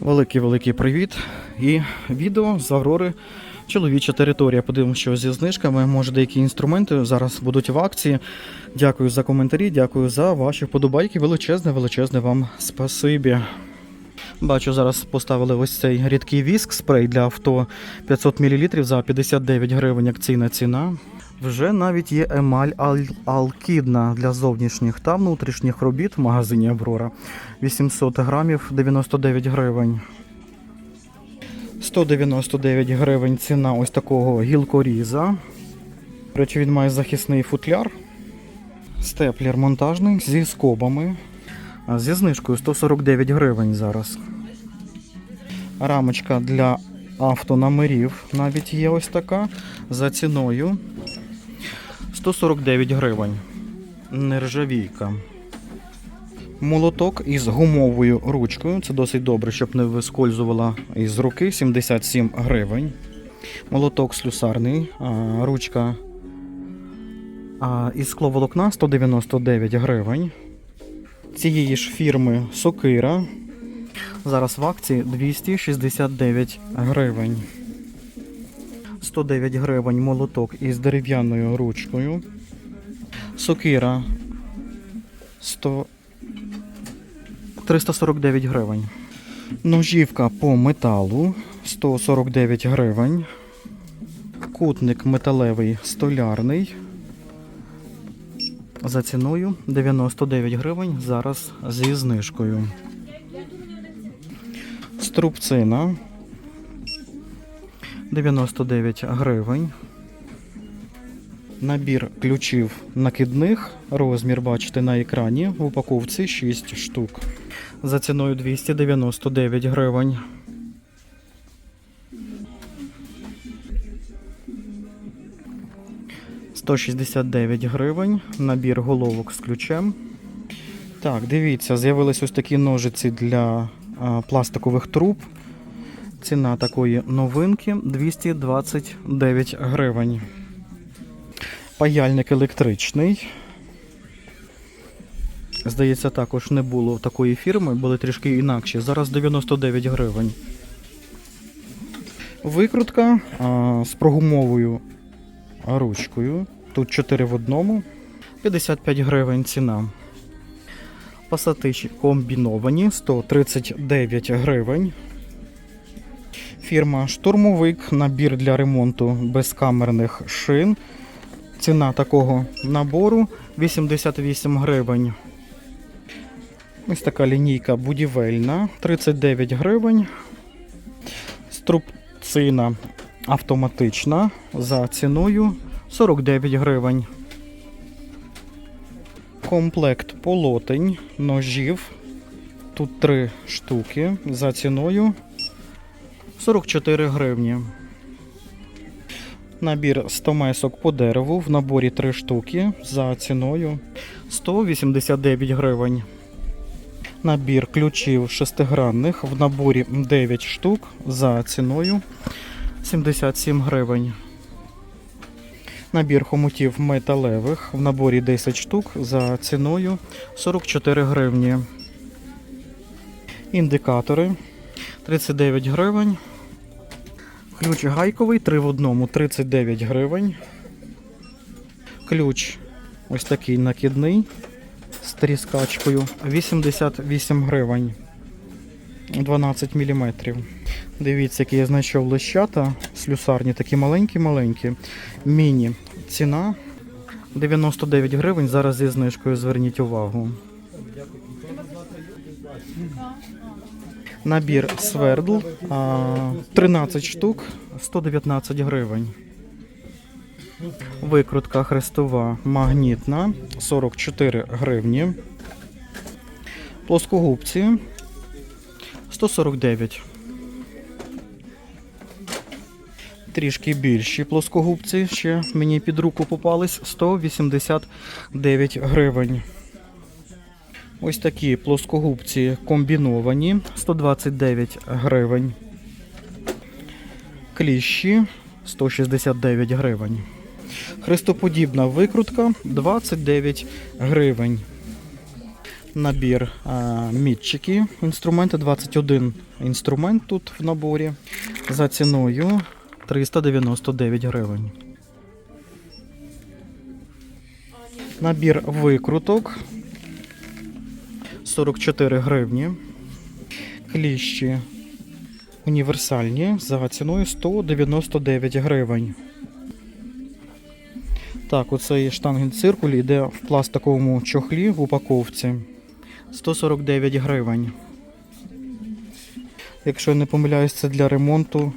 Великий-великий привіт. І відео з Аврори. Чоловіча територія. Подивимося, що зі знижками. Може, деякі інструменти зараз будуть в акції. Дякую за коментарі, дякую за ваші вподобайки. Величезне, величезне вам спасибі. Бачу, зараз поставили ось цей рідкий віск, спрей для авто 500 мл за 59 гривень акційна ціна. Вже навіть є емаль аль- алкідна для зовнішніх та внутрішніх робіт в магазині Аврора. 800 грамів 99 гривень. 199 гривень ціна ось такого гілкоріза. До речі, він має захисний футляр. Степлер монтажний зі скобами. Зі знижкою 149 гривень зараз. Рамочка для автономерів навіть є ось така. За ціною 149 гривень. Нержавійка. Молоток із гумовою ручкою. Це досить добре, щоб не вискользувала із руки. 77 гривень. Молоток слюсарний. Ручка із скловолокна 199 гривень. Цієї ж фірми Сокира. Зараз в акції 269 гривень. 109 гривень молоток із дерев'яною ручкою. Сокира 100... 349 гривень. Ножівка по металу 149 гривень. Кутник металевий столярний. За ціною 99 гривень зараз зі знижкою. Струбцина 99 гривень. Набір ключів накидних. Розмір бачите на екрані. В упаковці 6 штук. За ціною 299 гривень. «169 гривень. Набір головок з ключем. Так, дивіться, з'явились ось такі ножиці для а, пластикових труб. Ціна такої новинки 229 гривень. Паяльник електричний. Здається, також не було такої фірми, були трішки інакші. Зараз 99 гривень. Викрутка а, з прогумовою ручкою. Тут 4 в одному. 55 гривень ціна. Пасатичі комбіновані 139 гривень. Фірма Штурмовик, набір для ремонту безкамерних шин. Ціна такого набору 88 гривень. Ось така лінійка будівельна 39 гривень. Струбцина автоматична за ціною 49 гривень. Комплект полотень, ножів. Тут три штуки за ціною 44 гривні. Набір 100 месок по дереву в наборі 3 штуки за ціною 189 гривень. Набір ключів шестигранних в наборі 9 штук за ціною 77 гривень. Набір хомутів металевих в наборі 10 штук за ціною 44 гривні. Індикатори 39 гривень. Ключ гайковий 3 в одному 39 гривень. Ключ ось такий накидний з тріскачкою 88 гривень. 12 мм. Дивіться, який я знайшов лещата слюсарні, такі маленькі-маленькі. Міні. Ціна 99 гривень. Зараз зі знижкою зверніть увагу. Набір свердл 13 штук 119 гривень. Викрутка хрестова магнітна 44 гривні. Плоскогубці 149. Трішки більші плоскогубці ще мені під руку попались 189 гривень. Ось такі плоскогубці комбіновані 129 гривень. Кліщі 169 гривень. Хрестоподібна викрутка 29 гривень. Набір а, мітчики, інструменти 21 інструмент тут в наборі за ціною 399 гривень. Набір викруток 44 гривні. Кліщі універсальні за ціною 199 гривень. Так, оцей штангенциркуль йде в пластиковому чохлі в упаковці 149 гривень. Якщо я не помиляюсь, це для ремонту,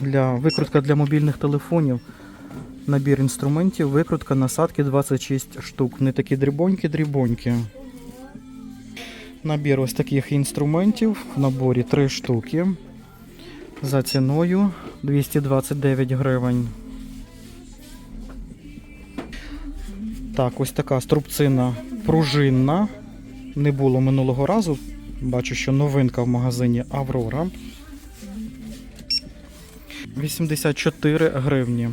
для викрутка для мобільних телефонів. Набір інструментів, викрутка, насадки 26 штук. Вони такі дрібонькі-дрібонькі. Набір ось таких інструментів в наборі 3 штуки. За ціною 229 гривень. Так, ось така струбцина пружинна. Не було минулого разу. Бачу, що новинка в магазині Аврора. 84 гривні.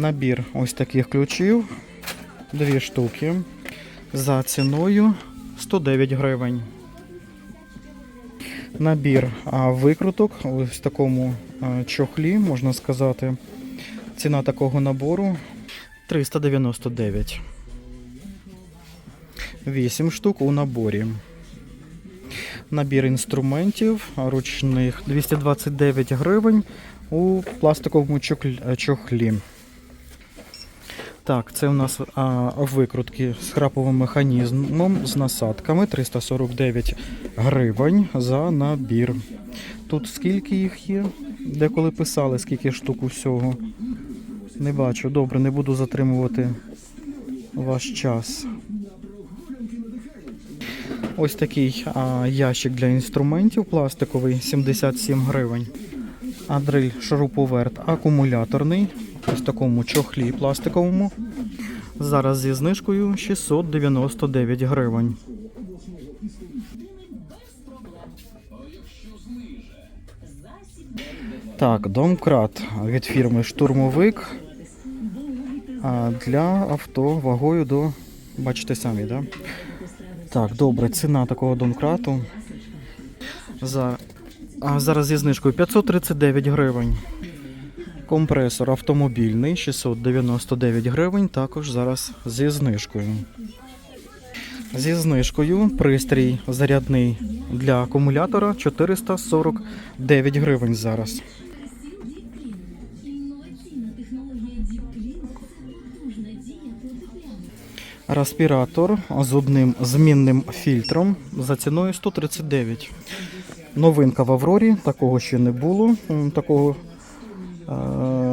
Набір ось таких ключів. Дві штуки. За ціною 109 гривень. Набір викруток ось в такому чохлі, можна сказати. Ціна такого набору 399. 8 штук у наборі. Набір інструментів ручних 229 гривень у пластиковому чохлі. Так, це у нас а, викрутки з храповим механізмом з насадками 349 гривень за набір. Тут скільки їх є? Деколи писали, скільки штук усього. Не бачу. Добре, не буду затримувати ваш час. Ось такий а, ящик для інструментів пластиковий 77 гривень. А дриль шуруповерт акумуляторний. Ось такому чохлі пластиковому. Зараз зі знижкою 699 гривень. Так, домкрат від фірми Штурмовик для авто вагою до. Бачите самі, да? Так, добре, ціна такого домкрату. За... А, зараз зі знижкою 539 гривень. Компресор автомобільний 699 гривень, також зараз зі знижкою. Зі знижкою пристрій зарядний для акумулятора 449 гривень зараз. Респіратор з одним змінним фільтром за ціною 139. Новинка в Аврорі, такого ще не було. Такого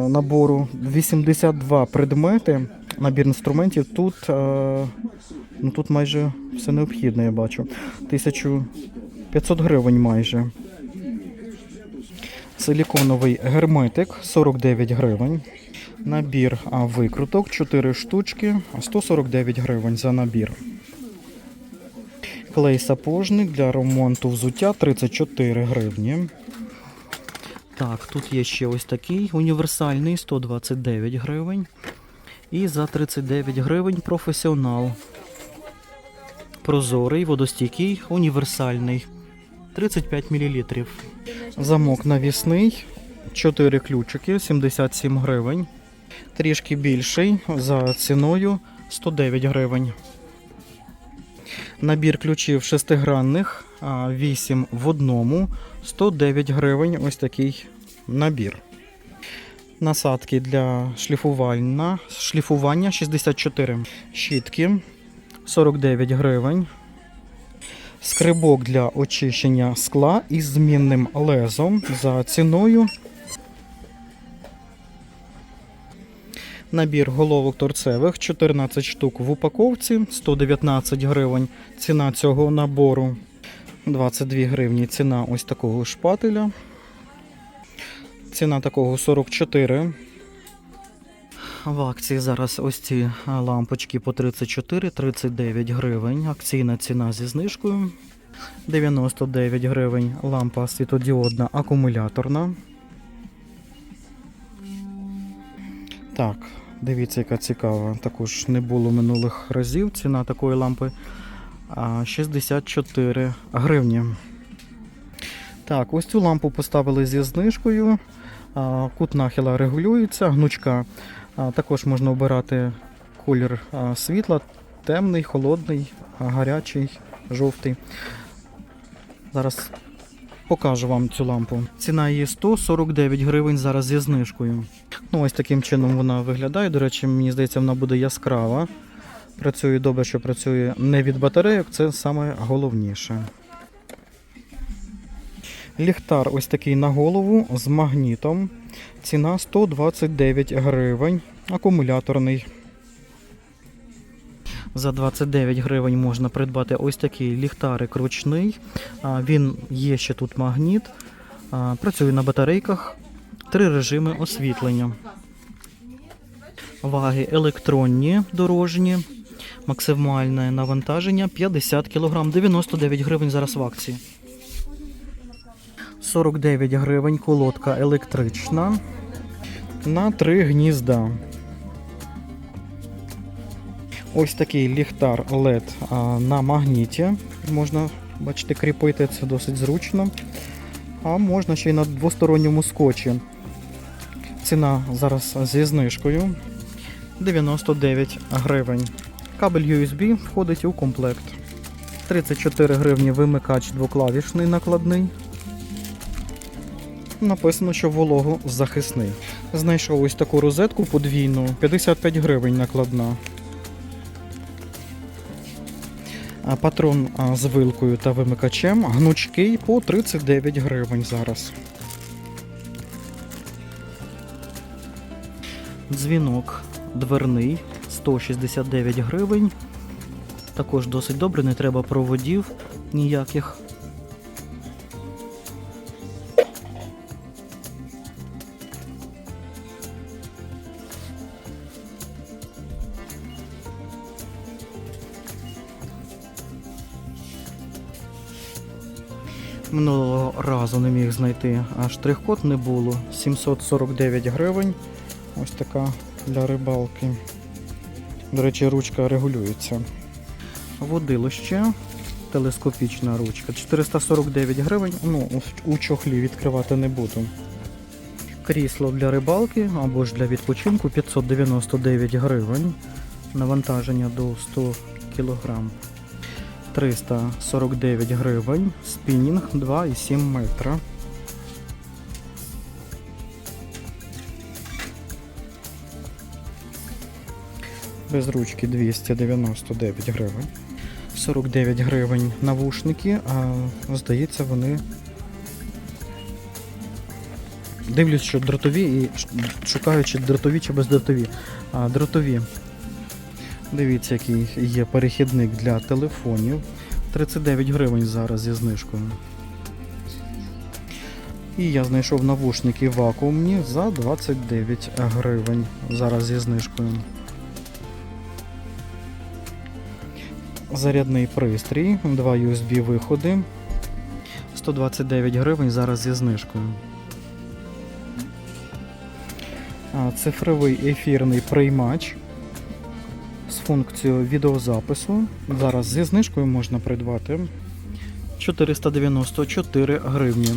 набору 82 предмети, набір інструментів. Тут, е, ну, тут майже все необхідне, я бачу. 1500 гривень майже. Силіконовий герметик 49 гривень. Набір викруток 4 штучки, 149 гривень за набір. Клей сапожник для ремонту взуття 34 гривні. Так, тут є ще ось такий універсальний 129 гривень. І за 39 гривень професіонал. Прозорий, водостійкий, універсальний. 35 мл. Замок навісний. 4 ключики, 77 гривень. Трішки більший за ціною 109 гривень. Набір ключів шестигранних, 8 в одному, 109 гривень. Ось такий набір. Насадки для шліфування, шліфування 64. Щітки 49 гривень. Скрибок для очищення скла із змінним лезом за ціною. Набір головок торцевих 14 штук в упаковці, 119 гривень. Ціна цього набору 22 гривні. Ціна ось такого шпателя. Ціна такого 44. В акції зараз ось ці лампочки по 34-39 гривень. Акційна ціна зі знижкою. 99 гривень лампа світодіодна акумуляторна. Так, дивіться, яка цікава. Також не було минулих разів. Ціна такої лампи 64 гривні. Так, ось цю лампу поставили зі знижкою. Кут нахила регулюється, гнучка. Також можна обирати колір світла, темний, холодний, гарячий, жовтий. Зараз покажу вам цю лампу. Ціна її 149 гривень зараз зі знижкою. Ну, ось таким чином вона виглядає. До речі, мені здається, вона буде яскрава. Працює добре, що працює не від батарейок, це саме головніше. Ліхтар ось такий на голову з магнітом. Ціна 129 гривень. Акумуляторний. За 29 гривень можна придбати ось такий ліхтарик ручний. Він є ще тут магніт. Працює на батарейках. Три режими освітлення. Ваги електронні дорожні. Максимальне навантаження 50 кг, 99 гривень зараз в акції. 49 гривень колодка електрична на три гнізда. Ось такий ліхтар LED на магніті. Можна, бачите, кріпити це досить зручно. А можна ще й на двосторонньому скотчі. Ціна зараз зі знижкою 99 гривень. Кабель USB входить у комплект. 34 гривні вимикач двоклавішний накладний. Написано, що волого захисний. Знайшов ось таку розетку подвійну, 55 гривень накладна. Патрон з вилкою та вимикачем гнучкий по 39 гривень зараз. Дзвінок дверний 169 гривень. Також досить добре, не треба проводів ніяких. Минулого разу не міг знайти, а штрих-код не було. 749 гривень. Ось така для рибалки. До речі, ручка регулюється. Водилище. Телескопічна ручка. 449 гривень. Ну, у- чохлі відкривати не буду. Крісло для рибалки або ж для відпочинку 599 гривень. Навантаження до 100 кг. 349 гривень. Спінінг 2,7 метра. Без ручки 299 гривень. 49 гривень навушники, а здається, вони. Дивлюсь, що дротові і ш- шукаю, чи дротові, чи бездротові. А, дротові. Дивіться, який є перехідник для телефонів. 39 гривень зараз зі знижкою. І я знайшов навушники вакуумні за 29 гривень. Зараз зі знижкою. Зарядний пристрій, два USB виходи. 129 гривень зараз зі знижкою. Цифровий ефірний приймач з функцією відеозапису. Зараз зі знижкою можна придбати 494 гривні.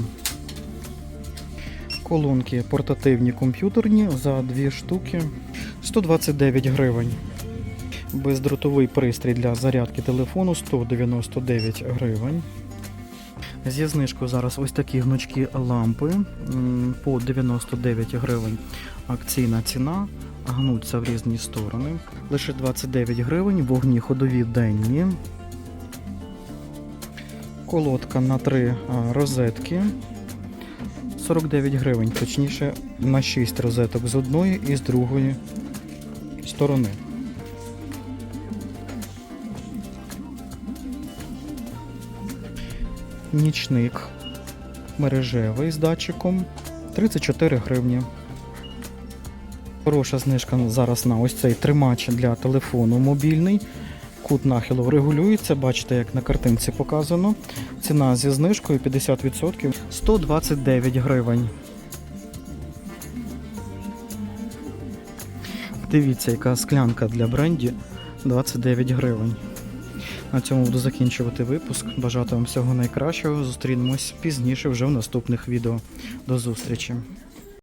Колонки портативні комп'ютерні за дві штуки 129 гривень. Бездротовий пристрій для зарядки телефону 199 гривень. Зі знижкою зараз ось такі гнучкі лампи по 99 гривень. Акційна ціна. Гнуться в різні сторони. Лише 29 гривень, вогні ходові денні. Колодка на 3 розетки. 49 гривень, точніше на 6 розеток з одної і з другої сторони. Нічник мережевий з датчиком 34 гривні. Хороша знижка зараз на ось цей тримач для телефону мобільний. Кут нахилу регулюється, бачите, як на картинці показано. Ціна зі знижкою 50% 129 гривень. Дивіться, яка склянка для бренді 29 гривень. На цьому буду закінчувати випуск. Бажати вам всього найкращого. Зустрінемось пізніше вже в наступних відео. До зустрічі!